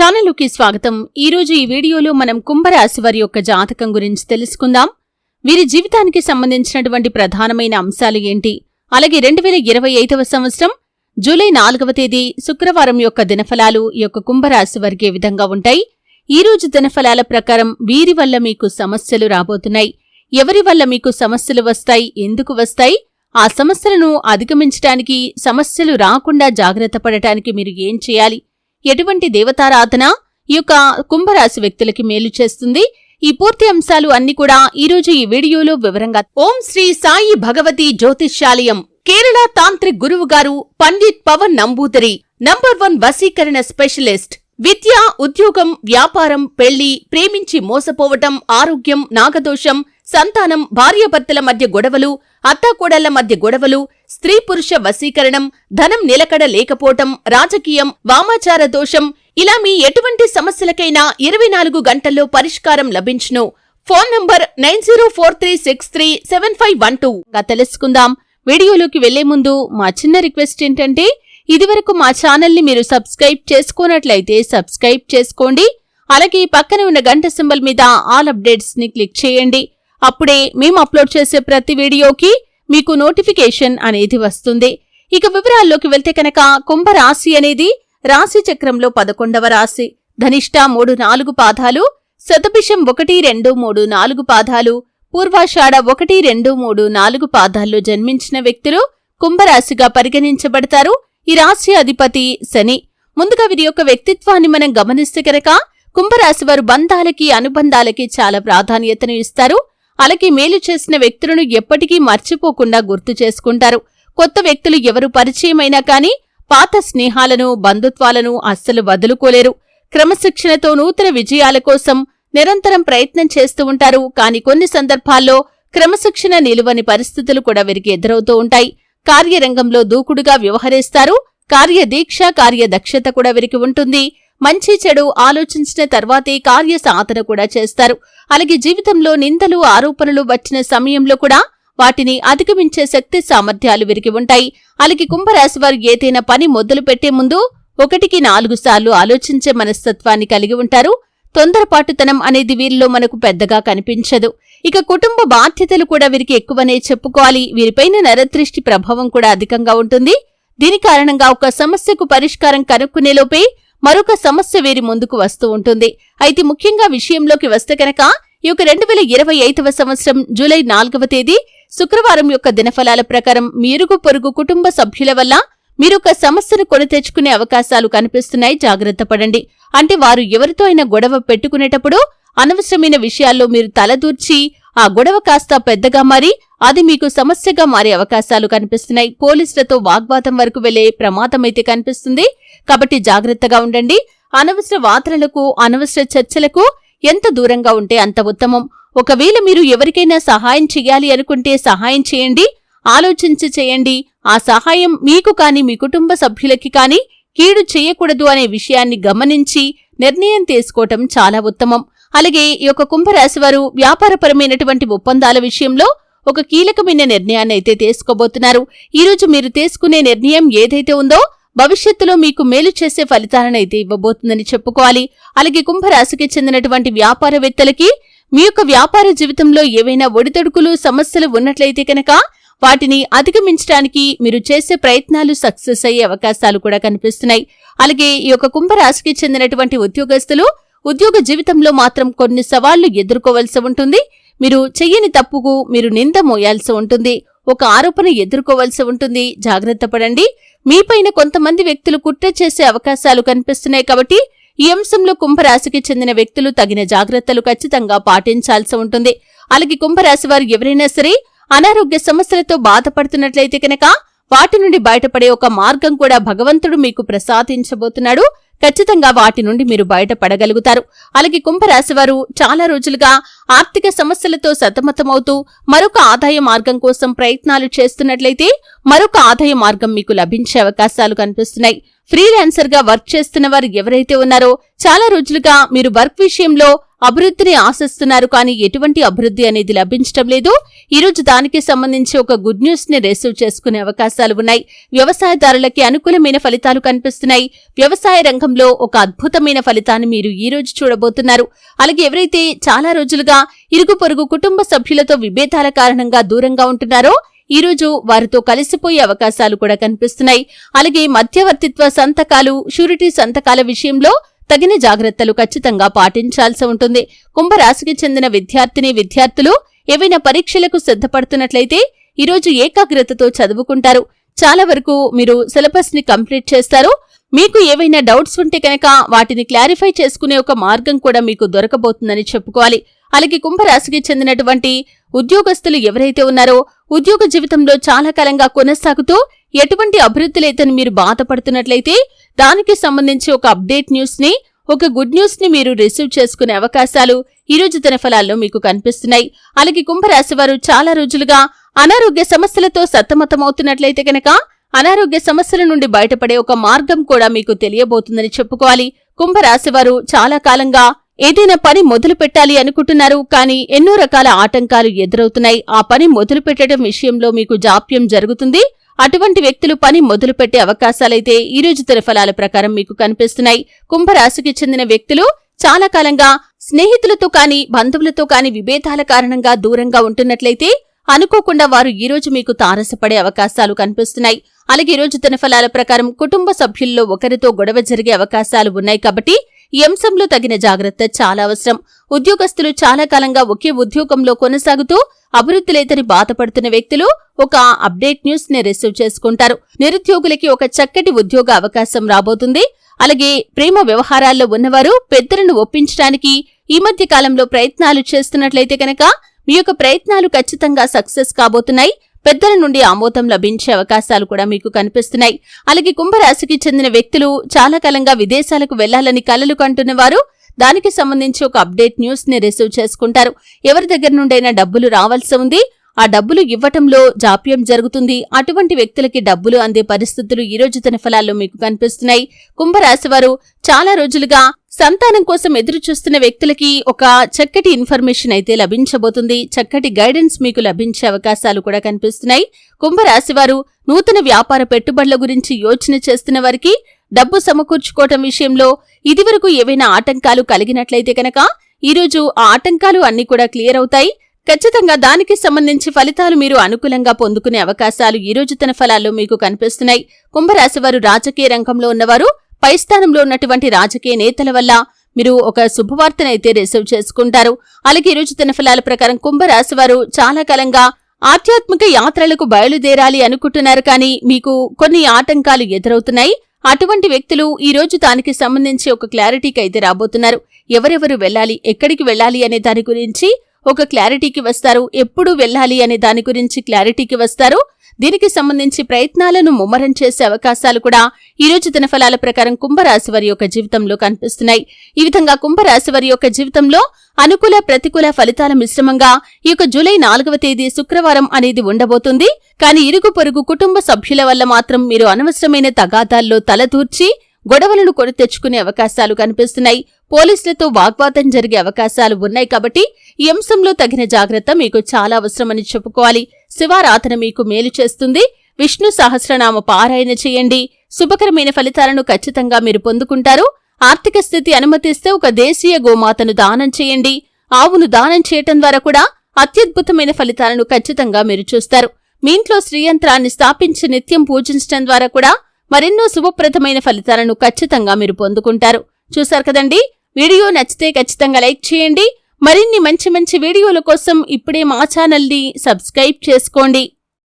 ఛానల్కి స్వాగతం. ఈరోజు ఈ వీడియోలో మనం కుంభరాశి వారి యొక్క జాతకం గురించి తెలుసుకుందాం. వీరి జీవితానికి సంబంధించినటువంటి ప్రధానమైన అంశాలు ఏంటి? అలాగే రెండు వేల ఇరవై ఐదవ సంవత్సరం జూలై నాలుగవ తేదీ శుక్రవారం యొక్క దినఫలాలు ఈ యొక్క కుంభరాశి వారికి ఏ విధంగా ఉంటాయి? ఈ రోజు దినఫలాల ప్రకారం వీరి వల్ల మీకు సమస్యలు రాబోతున్నాయి. ఎవరి వల్ల మీకు సమస్యలు వస్తాయి? ఎందుకు వస్తాయి? ఆ సమస్యలను అధిగమించడానికి సమస్యలు రాకుండా జాగ్రత్త పడటానికి మీరు ఏం చేయాలి? ఎటువంటి దేవతారాధన ఈ యొక్క కుంభరాశి వ్యక్తులకి మేలు చేస్తుంది. ఈ పూర్తి అంశాలు అన్ని కూడా ఈ రోజు ఈ వీడియోలో వివరంగా ఓం శ్రీ సాయి భగవతి జ్యోతిష్యాలయం కేరళ తాంత్రిక్ గురువు గారు పండిత్ పవన్ నంబూదరి నంబర్ వన్ వసీకరణ స్పెషలిస్ట్ విద్య ఉద్యోగం వ్యాపారం పెళ్ళి ప్రేమించి మోసపోవటం ఆరోగ్యం నాగదోషం సంతానం భార్యాభర్తల మధ్య గొడవలు అత్తాకోడళ్ళ మధ్య గొడవలు స్త్రీ పురుష వశీకరణం ధనం నిలకడ లేకపోవటం రాజకీయం వామాచార దోషం ఇలా మీ ఎటువంటి సమస్యలకైనా ఇరవై నాలుగు గంటల్లో పరిష్కారం లభించును. Phone number nine zero four three six three seven five one two. తెలుసుకుందాం. వీడియోలోకి వెళ్ళే ముందు మా చిన్న రిక్వెస్ట్ ఏంటంటే ఇదివరకు మా ఛానల్ని మీరు సబ్స్క్రైబ్ చేసుకోనట్లయితే సబ్స్క్రైబ్ చేసుకోండి. అలాగే పక్కనే ఉన్న గంట సింబల్ మీద ఆల్ అప్డేట్స్ని క్లిక్ చేయండి. అప్పుడే మేము అప్లోడ్ చేసే ప్రతి వీడియోకి మీకు నోటిఫికేషన్ అనేది వస్తుంది. ఇక వివరాల్లోకి వెళ్తే కనుక కుంభరాశి అనేది రాశి చక్రంలో పదకొండవ రాశి. ధనిష్ట మూడు నాలుగు పాదాలు శతభిషం ఒకటి రెండు మూడు నాలుగు పాదాలు పూర్వాషాఢ ఒకటి రెండు మూడు నాలుగు పాదాల్లో జన్మించిన వ్యక్తులు కుంభరాశిగా పరిగణించబడతారు. ఈ రాశి అధిపతి శని. ముందుగా వీరి యొక్క వ్యక్తిత్వాన్ని మనం గమనిస్తే కనుక కుంభరాశి వారు బంధాలకి అనుబంధాలకి చాలా ప్రాధాన్యతను ఇస్తారు. అలాగే మేలు చేసిన వ్యక్తులను ఎప్పటికీ మర్చిపోకుండా గుర్తు చేసుకుంటారు. కొత్త వ్యక్తులు ఎవరు పరిచయమైనా కానీ పాత స్నేహాలను బంధుత్వాలను అస్సలు వదులుకోలేరు. క్రమశిక్షణతో నూతన విజయాల కోసం నిరంతరం ప్రయత్నం చేస్తూ ఉంటారు. కాని కొన్ని సందర్భాల్లో క్రమశిక్షణ నిలువని పరిస్థితులు కూడా వీరికి ఎదురవుతూ ఉంటాయి. కార్యరంగంలో దూకుడుగా వ్యవహరిస్తారు. కార్యదీక్ష కార్యదక్షత కూడా వీరికి ఉంటుంది. మంచి చెడు ఆలోచించిన తర్వాతే కార్య సాధన కూడా చేస్తారు. అలాగే జీవితంలో నిందలు ఆరోపణలు వచ్చిన సమయంలో కూడా వాటిని అధిగమించే శక్తి సామర్థ్యాలు వీరికి ఉంటాయి. అలాగే కుంభరాశి వారు ఏదైనా పని మొదలు పెట్టే ముందు ఒకటికి నాలుగు సార్లు ఆలోచించే మనస్తత్వాన్ని కలిగి ఉంటారు. తొందరపాటుతనం అనేది వీరిలో మనకు పెద్దగా కనిపించదు. ఇక కుటుంబ బాధ్యతలు కూడా వీరికి ఎక్కువనే చెప్పుకోవాలి. వీరిపైన నరదృష్టి ప్రభావం కూడా అధికంగా ఉంటుంది. దీని కారణంగా ఒక సమస్యకు పరిష్కారం కనుక్కునేలోపే మరొక సమస్య వీరి ముందుకు వస్తూ ఉంటుంది. అయితే ముఖ్యంగా విషయంలోకి వస్తే కనుక ఈ యొక్క రెండు వేల ఇరవై ఐదవ సంవత్సరం జూలై నాలుగవ తేదీ శుక్రవారం యొక్క దినఫలాల ప్రకారం మీరుగు పొరుగు కుటుంబ సభ్యుల వల్ల మీరు ఒక సమస్యను కొని తెచ్చుకునే అవకాశాలు కనిపిస్తున్నాయి. జాగ్రత్త పడండి. అంటే వారు ఎవరితో అయినా గొడవ పెట్టుకునేటప్పుడు అనవసరమైన విషయాల్లో మీరు తలదూర్చి ఆ గొడవ కాస్త పెద్దగా మారి అది మీకు సమస్యగా మారే అవకాశాలు కనిపిస్తున్నాయి. పోలీసులతో వాగ్వాదం వరకు వెళ్ళే ప్రమాదమైతే కనిపిస్తుంది. కాబట్టి జాగ్రత్తగా ఉండండి. అనవసర వాదనలకు అనవసర చర్చలకు ఎంత దూరంగా ఉంటే అంత ఉత్తమం. ఒకవేళ మీరు ఎవరికైనా సహాయం చేయాలి అనుకుంటే సహాయం చేయండి. ఆలోచించి చేయండి. ఆ సహాయం మీకు కాని మీ కుటుంబ సభ్యులకి కాని కీడు చేయకూడదు అనే విషయాన్ని గమనించి నిర్ణయం తీసుకోవటం చాలా ఉత్తమం. అలాగే ఈ యొక్క కుంభరాశి వారు వ్యాపారపరమైనటువంటి ఒప్పందాల విషయంలో ఒక కీలకమైన నిర్ణయాన్ని అయితే తీసుకోబోతున్నారు. ఈరోజు మీరు తీసుకునే నిర్ణయం ఏదైతే ఉందో భవిష్యత్తులో మీకు మేలు చేసే ఫలితాలనైతే ఇవ్వబోతుందని చెప్పుకోవాలి. అలాగే కుంభరాశికి చెందినటువంటి వ్యాపారవేత్తలకి మీ యొక్క వ్యాపార జీవితంలో ఏవైనా ఒడిదొడుకులు సమస్యలు ఉన్నట్లయితే కనుక వాటిని అధిగమించడానికి మీరు చేసే ప్రయత్నాలు సక్సెస్ అయ్యే అవకాశాలు కూడా కనిపిస్తున్నాయి. అలాగే ఈ యొక్క కుంభరాశికి చెందినటువంటి ఉద్యోగస్తులు ఉద్యోగ జీవితంలో మాత్రం కొన్ని సవాళ్ళు ఎదుర్కోవలసి ఉంటుంది. మీరు చెయ్యని తప్పుకు మీరు నింద మోయాల్సి ఉంటుంది. ఒక ఆరోపణ ఎదుర్కోవలసి ఉంటుంది. జాగ్రత్త పడండి. మీపైన కొంతమంది వ్యక్తులు కుట్ర చేసే అవకాశాలు కనిపిస్తున్నాయి కాబట్టి ఈ అంశంలో కుంభరాశికి చెందిన వ్యక్తులు తగిన జాగ్రత్తలు ఖచ్చితంగా పాటించాల్సి ఉంటుంది. అలాగే కుంభరాశి వారు ఎవరైనా సరే అనారోగ్య సమస్యలతో బాధపడుతున్నట్లయితే కనుక వాటి నుండి బయటపడే ఒక మార్గం కూడా భగవంతుడు మీకు ప్రసాదించబోతున్నాడు. ఖచ్చితంగా వాటి నుండి మీరు బయటపడగలుగుతారు. అలాగే కుంభరాశి వారు చాలా రోజులుగా ఆర్థిక సమస్యలతో సతమతమవుతూ మరొక ఆదాయ మార్గం కోసం ప్రయత్నాలు చేస్తున్నట్లయితే మరొక ఆదాయ మార్గం మీకు లభించే అవకాశాలు కనిపిస్తున్నాయి. ఫ్రీలాన్సర్గా వర్క్ చేస్తున్న వారు ఎవరైతే ఉన్నారో చాలా రోజులుగా మీరు వర్క్ విషయంలో అభివృద్ధిని ఆశిస్తున్నారు కానీ ఎటువంటి అభివృద్ధి అనేది లభించడం లేదు. ఈ రోజు దానికి సంబంధించి ఒక గుడ్ న్యూస్ని రిసీవ్ చేసుకునే అవకాశాలు ఉన్నాయి. వ్యవసాయదారులకి అనుకూలమైన ఫలితాలు కనిపిస్తున్నాయి. వ్యవసాయ రంగంలో ఒక అద్భుతమైన ఫలితాన్ని మీరు ఈ రోజు చూడబోతున్నారు. అలాగే ఎవరైతే చాలా రోజులుగా ఇరుగు పొరుగు కుటుంబ సభ్యులతో విభేదాల కారణంగా దూరంగా ఉంటున్నారో ఈ రోజు వారితో కలిసిపోయే అవకాశాలు కూడా కనిపిస్తున్నాయి. అలాగే మధ్యవర్తిత్వ సంతకాలు షూరిటీ సంతకాల విషయంలో తగిన జాగ్రత్తలు ఖచ్చితంగా పాటించాల్సి ఉంటుంది. కుంభరాశికి చెందిన విద్యార్థిని విద్యార్థులు ఏవైనా పరీక్షలకు సిద్ధపడుతున్నట్లయితే ఈరోజు ఏకాగ్రతతో చదువుకుంటారు. చాలా వరకు మీరు సిలబస్ని కంప్లీట్ చేస్తారు. మీకు ఏవైనా డౌట్స్ ఉంటే కనుక వాటిని క్లారిఫై చేసుకునే ఒక మార్గం కూడా మీకు దొరకబోతుందని చెప్పుకోవాలి. అలాగే కుంభరాశికి చెందినటువంటి ఉద్యోగస్తులు ఎవరైతే ఉన్నారో ఉద్యోగ జీవితంలో చాలా కాలంగా కొనసాగుతూ ఎటువంటి అభివృద్ధి లేదని మీరు బాధపడుతున్నట్లయితే దానికి సంబంధించి ఒక అప్డేట్ న్యూస్ని ఒక గుడ్ న్యూస్ని మీరు రిసీవ్ చేసుకునే అవకాశాలు ఈ రోజు ఫలాల్లో మీకు కనిపిస్తున్నాయి. అలాగే కుంభరాశి వారు చాలా రోజులుగా అనారోగ్య సమస్యలతో సతమతమవుతున్నట్లయితే కనుక అనారోగ్య సమస్యల నుండి బయటపడే ఒక మార్గం కూడా మీకు తెలియబోతుందని చెప్పుకోవాలి. కుంభరాశి వారు చాలా కాలంగా ఏదైనా పని మొదలు పెట్టాలి అనుకుంటున్నారు కానీ ఎన్నో రకాల ఆటంకాలు ఎదురవుతున్నాయి. ఆ పని మొదలు పెట్టడం విషయంలో మీకు జాప్యం జరుగుతుంది. అటువంటి వ్యక్తులు పని మొదలుపెట్టే అవకాశాలైతే ఈ రోజు ఫలాల ప్రకారం మీకు కనిపిస్తున్నాయి. కుంభరాశికి చెందిన వ్యక్తులు చాలా కాలంగా స్నేహితులతో కాని బంధువులతో కాని విభేదాల కారణంగా దూరంగా ఉంటున్నట్లయితే అనుకోకుండా వారు ఈ రోజు మీకు తారసపడే అవకాశాలు కనిపిస్తున్నాయి. అలాగే ఈ రోజు ఫలాల ప్రకారం కుటుంబ సభ్యుల్లో ఒకరితో గొడవ జరిగే అవకాశాలు ఉన్నాయి కాబట్టి ఈ అంశంలో తగిన జాగ్రత్త చాలా అవసరం. ఉద్యోగస్తులు చాలా కాలంగా ఒకే ఉద్యోగంలో కొనసాగుతూ అభివృద్ధి లేదని బాధపడుతున్న వ్యక్తులు ఒక అప్డేట్ న్యూస్ని రిసీవ్ చేసుకుంటారు. నిరుద్యోగులకి ఒక చక్కటి ఉద్యోగ అవకాశం రాబోతుంది. అలాగే ప్రేమ వ్యవహారాల్లో ఉన్నవారు పెద్దలను ఒప్పించడానికి ఈ మధ్య కాలంలో ప్రయత్నాలు చేస్తున్నట్లయితే కనుక మీ యొక్క ప్రయత్నాలు ఖచ్చితంగా సక్సెస్ కాబోతున్నాయి. పెద్దల నుండి ఆమోదం లభించే అవకాశాలు కూడా మీకు కనిపిస్తున్నాయి. అలాగే కుంభరాశికి చెందిన వ్యక్తులు చాలా కాలంగా విదేశాలకు వెళ్ళాలని కలలు కంటున్న వారు దానికి సంబంధించి ఒక అప్డేట్ న్యూస్ని రిసీవ్ చేసుకుంటారు. ఎవరి దగ్గర నుండైనా డబ్బులు రావాల్సి ఉంది? ఆ డబ్బులు ఇవ్వటంలో జాప్యం జరుగుతుంది. అటువంటి వ్యక్తులకి డబ్బులు అందే పరిస్థితులు ఈ రోజు తన ఫలాల్లో మీకు కనిపిస్తున్నాయి. కుంభరాశివారు చాలా రోజులుగా సంతానం కోసం ఎదురు చూస్తున్న వ్యక్తులకి ఒక చక్కటి ఇన్ఫర్మేషన్ అయితే లభించబోతుంది. చక్కటి గైడెన్స్ మీకు లభించే అవకాశాలు కూడా కనిపిస్తున్నాయి. కుంభరాశి వారు నూతన వ్యాపార పెట్టుబడుల గురించి యోచన చేస్తున్న వారికి డబ్బు సమకూర్చుకోవటం విషయంలో ఇదివరకు ఏవైనా ఆటంకాలు కలిగినట్లయితే కనుక ఈరోజు ఆ ఆటంకాలు అన్ని కూడా క్లియర్ అవుతాయి. ఖచ్చితంగా దానికి సంబంధించి ఫలితాలు మీరు అనుకూలంగా పొందుకునే అవకాశాలు ఈ రోజు తన ఫలాల్లో మీకు కనిపిస్తున్నాయి. కుంభరాశి వారు రాజకీయ రంగంలో ఉన్నవారు పై స్థానంలో ఉన్నటువంటి రాజకీయ నేతల వల్ల మీరు ఒక శుభవార్తనైతే రిసీవ్ చేసుకుంటారు. అలాగే ఈ తన ఫలాల ప్రకారం కుంభరాశి వారు చాలా కాలంగా ఆధ్యాత్మిక యాత్రలకు బయలుదేరాలి అనుకుంటున్నారు. కానీ మీకు కొన్ని ఆటంకాలు ఎదురవుతున్నాయి. అటువంటి వ్యక్తులు ఈ రోజు దానికి సంబంధించి ఒక క్లారిటీకి అయితే రాబోతున్నారు. ఎవరెవరు వెళ్ళాలి ఎక్కడికి వెళ్ళాలి అనే దాని గురించి ఒక క్లారిటీకి వస్తారు. ఎప్పుడు వెళ్ళాలి అనే దాని గురించి క్లారిటీకి వస్తారు. దీనికి సంబంధించి ప్రయత్నాలను ముమ్మరం చేసే అవకాశాలు కూడా ఈరోజు రోజు ఫలాల ప్రకారం కుంభరాశి వారి యొక్క జీవితంలో కనిపిస్తున్నాయి. ఈ విధంగా కుంభరాశి వారి యొక్క జీవితంలో అనుకూల ప్రతికూల ఫలితాల మిశ్రమంగా ఈ యొక్క జూలై నాలుగవ తేదీ శుక్రవారం అనేది ఉండబోతుంది. కానీ ఇరుగు పొరుగు కుటుంబ సభ్యుల వల్ల మాత్రం మీరు అనవసరమైన తగాదాల్లో తలదూర్చి గొడవలను కొని తెచ్చుకునే అవకాశాలు కనిపిస్తున్నాయి. పోలీసులతో వాగ్వాదం జరిగే అవకాశాలు ఉన్నాయి కాబట్టి ఈ అంశంలో తగిన జాగ్రత్త మీకు చాలా అవసరమని చెప్పుకోవాలి. శివారాధన మీకు మేలు చేస్తుంది. విష్ణు సహస్రనామ పారాయణ చేయండి. శుభకరమైన ఫలితాలను ఖచ్చితంగా మీరు పొందుకుంటారు. ఆర్థిక స్థితి అనుమతిస్తే ఒక దేశీయ గోమాతను దానం చేయండి. ఆవును దానం చేయటం ద్వారా కూడా అత్యద్భుతమైన ఫలితాలను ఖచ్చితంగా మీరు చూస్తారు. మీ ఇంట్లో శ్రీయంత్రాన్ని స్థాపించి నిత్యం పూజించడం ద్వారా కూడా మరెన్నో శుభప్రదమైన ఫలితాలను ఖచ్చితంగా మీరు పొందుకుంటారు. చూశారు కదండి? వీడియో నచ్చితే ఖచ్చితంగా లైక్ చేయండి. మరిన్ని మంచి మంచి వీడియోల కోసం ఇప్పుడే మా ఛానల్ని సబ్స్క్రైబ్ చేసుకోండి.